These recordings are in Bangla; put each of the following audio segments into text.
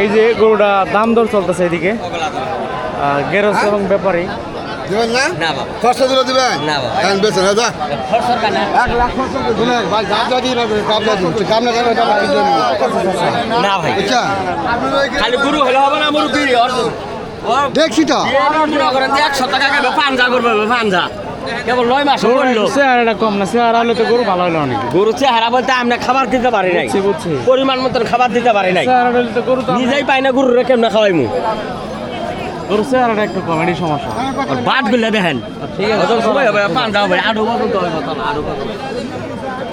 এই যে গরুটা দাম দর চলতেছে এদিকে। গেরস এবং ব্যাপারী। দিবেন না? না বাবা। খরচা দিলে দিবেন? না বাবা। হ্যাঁ এক লাখ খরচা ভাই দিয়ে দিন না ভাই। আচ্ছা খালি গুরু হলে হবে না দেখছি তো। পাঞ্জা করবে পাঞ্জা। কেবল নয় মাস করল চেহারাটা কম না চেহারা হলে তো গরু ভালো হলো অনেক। গরু চেহারা বলতে আমরা খাবার দিতে পারি নাই। পরিমাণ মতন খাবার দিতে পারি নাই। চেহারা হলে তো গরু তো নিজেই পাই না গরু রেখে খাওয়াইমু? গরু চেহারাটা একটু কমেডি সমস্যা। বাদগুলো দেখেন। ঠিক আছে সময় হবে হবে হবে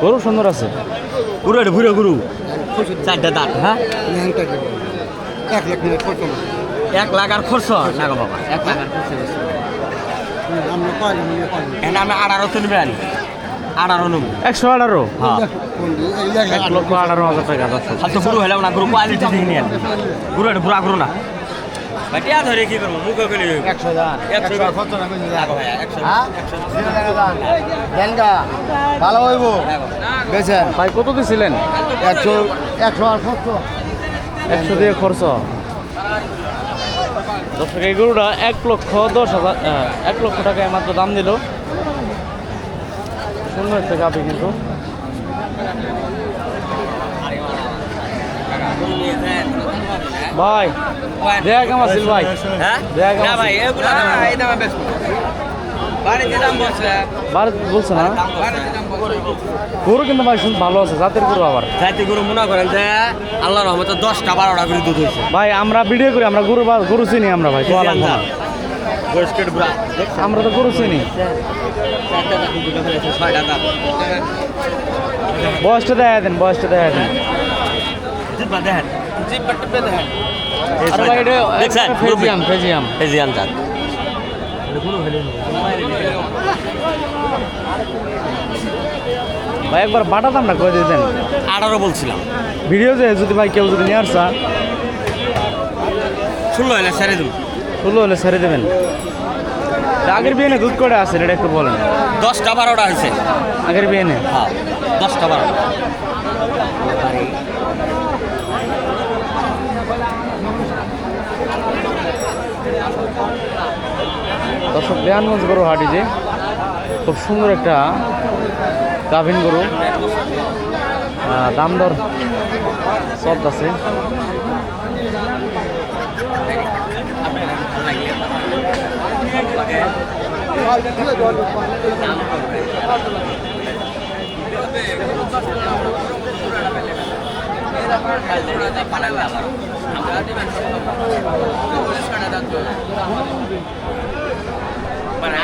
গরু সুন্দর আছে। গুরু এটা ঘুরে গুরু চারটা দাঁত হ্যাঁ? লাখ এক লাখ আর খরচ? না গো বাবা এক লাখ আর খরচ আঠারো আঠারো নেব একশো আঠারো? হ্যাঁ। এক লক্ষ আঠারো হাজার টাকা যাচ্ছে খালি হলাম না গুরু কোয়ালিটি দেখে নিয়ে না? বাটিয়া ধরে কি করব? মুখে গেলে একশো না ভালো হইব। বেছেন ভাই কত দিছিলেন? একশো একশো আর খরচা একশো দিয়ে খরচ। দর্শক এই গরুটা এক লক্ষ দশ হাজার এক লক্ষ টাকায় মাত্র দাম দিল। সুন্দর একটা গাবি কিন্তু। ভাই দেখ আমার ভাই? হ্যাঁ? কেমন ভাই, বলছে। না বলছে। গরু কিন্তু ভাই ভালো আছে জাতের গরু আবার। যাইতে গরু মনে করেন যে আল্লাহ রহমতে দশটা বারোটা করে দুধ হয়েছে। ভাই আমরা ভিডিও করি আমরা গরু গরু চিনি আমরা ভাই আমরা তো গরু চিনি। বয়সটা দেখা দেন বয়সটা দেখা দেন। দেখেন। ফেজিয়াম ফেজিয়াম। ফেজিয়ান জাত। ভাই একবার বাটা দাম না করে দিতেন আঠারো বলছিলাম। ভিডিও যে যদি ভাই কেউ যদি নিয়ে আসা ষোলো হলে ছেড়ে দেবো। ষোলো হলে ছেড়ে দেবেন। আগের বিয়ে দুধ করে আছে এটা একটু বলেন। দশটা বারোটা হয়েছে। আগের বিয়ে হ্যাঁ দশটা বারোটা। দর্শক দেয়ানগঞ্জ গরু হাটি যে, খুব সুন্দর একটা গাভিন গরু। দাম দর সব আছে। আমরা